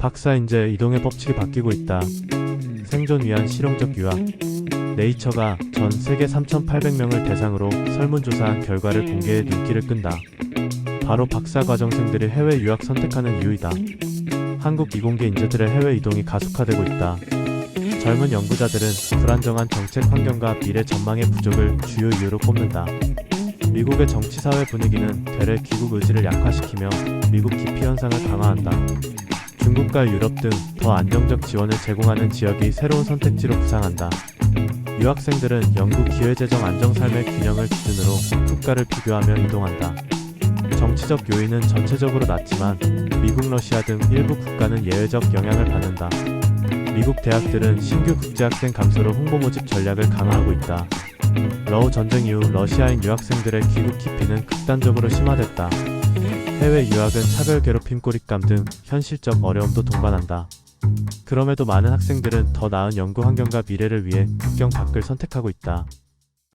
박사 인재 이동의 법칙이 바뀌고 있다. 생존 위한 실용적 유학. 네이처가 전 세계 3,800명을 대상으로 설문조사한 결과를 공개해 눈길을 끈다. 바로 박사 과정생들이 해외 유학 선택하는 이유이다. 한국 이공계 인재들의 해외 이동이 가속화되고 있다. 젊은 연구자들은 불안정한 정책 환경과 미래 전망의 부족을 주요 이유로 꼽는다. 미국의 정치사회 분위기는 되레 귀국 의지를 약화시키며 미국 기피 현상을 강화한다. 중국과 유럽 등 더 안정적 지원을 제공하는 지역이 새로운 선택지로 부상한다. 유학생들은 연구 기회재정 안정 삶의 균형을 기준으로 국가를 비교하며 이동한다. 정치적 요인은 전체적으로 낮지만 미국, 러시아 등 일부 국가는 예외적 영향을 받는다. 미국 대학들은 신규 국제학생 감소로 홍보 모집 전략을 강화하고 있다. 러우 전쟁 이후 러시아인 유학생들의 귀국 기피는 극단적으로 심화됐다. 해외 유학은 차별 괴롭힘 꼬립감 등 현실적 어려움도 동반한다. 그럼에도 많은 학생들은 더 나은 연구 환경과 미래를 위해 국경 밖을 선택하고 있다.